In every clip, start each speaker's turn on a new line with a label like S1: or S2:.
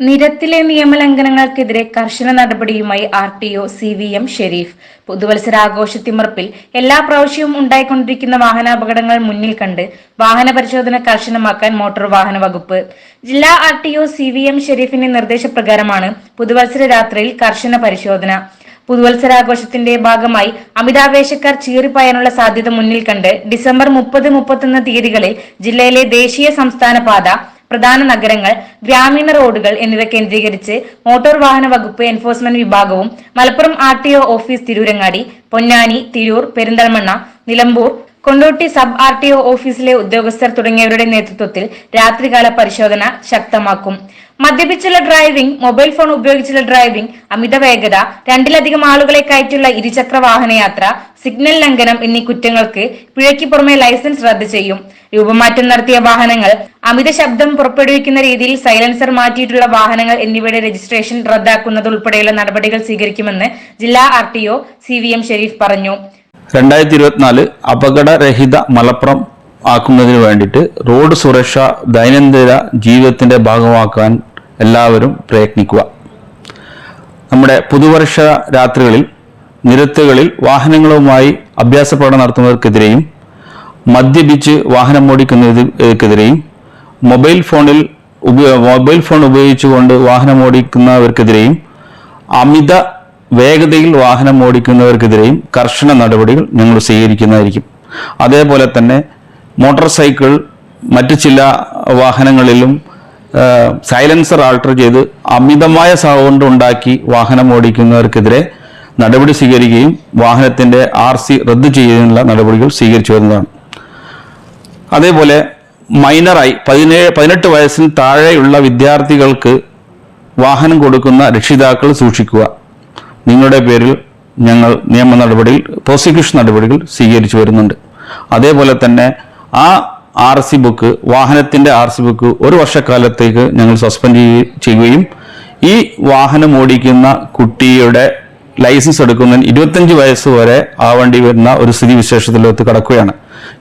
S1: നിരത്തിലെ നിയമലംഘനങ്ങൾക്കെതിരെ കർശന നടപടിയുമായി R T O C V M Sherif. പുതുവത്സരാഘോഷത്തിമർപ്പിൽ എല്ലാ പ്രാവശ്യവും ഉണ്ടായിക്കൊണ്ടിരിക്കുന്ന വാഹനാപകടങ്ങൾ മുന്നിൽ കണ്ട് വാഹന പരിശോധന കർശനമാക്കാൻ മോട്ടോർ വാഹന വകുപ്പ്. ജില്ലാ R T O C V M ഷെരീഫിന്റെ നിർദ്ദേശപ്രകാരമാണ് പുതുവത്സര രാത്രിയിൽ കർശന പരിശോധന. പുതുവത്സരാഘോഷത്തിന്റെ ഭാഗമായി അമിതാവേശക്കാർ ചീറിപ്പായാനുള്ള സാധ്യത മുന്നിൽ കണ്ട് ഡിസംബർ മുപ്പത് മുപ്പത്തൊന്ന് തീയതികളിൽ ജില്ലയിലെ ദേശീയ സംസ്ഥാന പാത പ്രധാന നഗരങ്ങൾ ഗ്രാമീണ റോഡുകൾ എന്നിവ കേന്ദ്രീകരിച്ച് മോട്ടോർ വാഹന വകുപ്പ് എൻഫോഴ്സ്മെന്റ് വിഭാഗവും Malappuram R T O office Tirurangadi Ponnani Tirur Perinthalmanna Nilambur Kondotty sub R T O ഓഫീസിലെ ഉദ്യോഗസ്ഥർ തുടങ്ങിയവരുടെ നേതൃത്വത്തിൽ രാത്രികാല പരിശോധന ശക്തമാക്കും. മദ്യപിച്ചുള്ള ഡ്രൈവിംഗ് മൊബൈൽ ഫോൺ ഉപയോഗിച്ചുള്ള ഡ്രൈവിംഗ് അമിത വേഗത രണ്ടിലധികം ആളുകളെ കയറ്റുള്ള ഇരുചക്ര വാഹനയാത്ര സിഗ്നൽ ലംഘനം എന്നീ കുറ്റങ്ങൾക്ക് പിഴയ്ക്ക് പുറമെ ലൈസൻസ് റദ്ദ് ചെയ്യും. രൂപമാറ്റം നടത്തിയ വാഹനങ്ങൾ അമിത ശബ്ദം പുറപ്പെടുവിക്കുന്ന രീതിയിൽ സൈലൻസർ മാറ്റിയിട്ടുള്ള വാഹനങ്ങൾ എന്നിവയുടെ രജിസ്ട്രേഷൻ റദ്ദാക്കുന്നത് ഉൾപ്പെടെയുള്ള നടപടികൾ സ്വീകരിക്കുമെന്ന് ജില്ലാ R T O C V M Sherif പറഞ്ഞു.
S2: രണ്ടായിരത്തി ഇരുപത്തിനാല് അപകടരഹിത മലപ്പുറം ആക്കുന്നതിന് വേണ്ടിയിട്ട് റോഡ് സുരക്ഷ ദൈനംദിന ജീവിതത്തിന്റെ ഭാഗമാക്കാൻ എല്ലാവരും പ്രയത്നിക്കുക. നമ്മുടെ പുതുവർഷ രാത്രികളിൽ നിരത്തുകളിൽ വാഹനങ്ങളുമായി അഭ്യാസ പഠനം നടത്തുന്നവർക്കെതിരെയും മദ്യപിച്ച് വാഹനം ഓടിക്കുന്നവർക്കെതിരെയും മൊബൈൽ ഫോണിൽ മൊബൈൽ ഫോൺ ഉപയോഗിച്ചുകൊണ്ട് വാഹനം ഓടിക്കുന്നവർക്കെതിരെയും അമിത വേഗതയിൽ വാഹനം ഓടിക്കുന്നവർക്കെതിരെയും കർശന നടപടികൾ ഞങ്ങൾ സ്വീകരിക്കുന്നതായിരിക്കും. അതേപോലെ തന്നെ മോട്ടോർ സൈക്കിൾ മറ്റു ചില വാഹനങ്ങളിലും സൈലൻസർ ആൾട്ടർ ചെയ്ത് അമിതമായ സൗണ്ട് ഉണ്ടാക്കി വാഹനം ഓടിക്കുന്നവർക്കെതിരെ നടപടി സ്വീകരിക്കുകയും വാഹനത്തിന്റെ ആർ സി റദ്ദു ചെയ്യുന്നതിനുള്ള നടപടികൾ സ്വീകരിച്ചു വരുന്നതാണ്. അതേപോലെ മൈനറായി പതിനേഴ് പതിനെട്ട് വയസ്സിന് താഴെയുള്ള വിദ്യാർത്ഥികൾക്ക് വാഹനം കൊടുക്കുന്ന രക്ഷിതാക്കൾ സൂക്ഷിക്കുക. നിങ്ങളുടെ പേരിൽ ഞങ്ങൾ നിയമ നടപടികൾ പ്രോസിക്യൂഷൻ നടപടികൾ സ്വീകരിച്ചു വരുന്നുണ്ട്. അതേപോലെ തന്നെ ആ ആർ സി ബുക്ക് വാഹനത്തിന്റെ ആർ സി ബുക്ക് ഒരു വർഷക്കാലത്തേക്ക് ഞങ്ങൾ സസ്പെൻഡ് ചെയ്യുകയും ഈ വാഹനം ഓടിക്കുന്ന കുട്ടിയുടെ ലൈസൻസ് എടുക്കുന്നതിന് ഇരുപത്തഞ്ച് വയസ്സ് വരെ ആവേണ്ടി വരുന്ന ഒരു സ്ഥിതി വിശേഷത്തിലേക്ക് കടക്കുകയാണ്.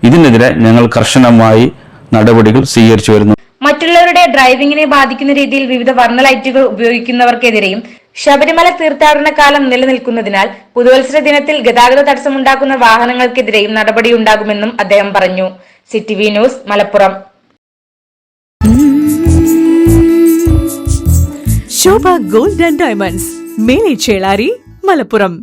S2: ഇതിനെതിരെ ഞങ്ങൾ കർശനമായി നടപടികൾ സ്വീകരിച്ചു വരുന്നു.
S1: മറ്റുള്ളവരുടെ ഡ്രൈവിംഗിനെ ബാധിക്കുന്ന രീതിയിൽ വിവിധ വർണ ലൈറ്റുകൾ ഉപയോഗിക്കുന്നവർക്കെതിരെയും ശബരിമല തീർത്ഥാടന കാലം നിലനിൽക്കുന്നതിനാൽ പുതുവത്സര ദിനത്തിൽ ഗതാഗത തടസ്സമുണ്ടാക്കുന്ന വാഹനങ്ങൾക്കെതിരെയും നടപടിയുണ്ടാകുമെന്നും അദ്ദേഹം പറഞ്ഞു. City V news Malappuram.
S3: Shobha gold and diamonds മേലെ ചേളാരി മലപ്പുറം.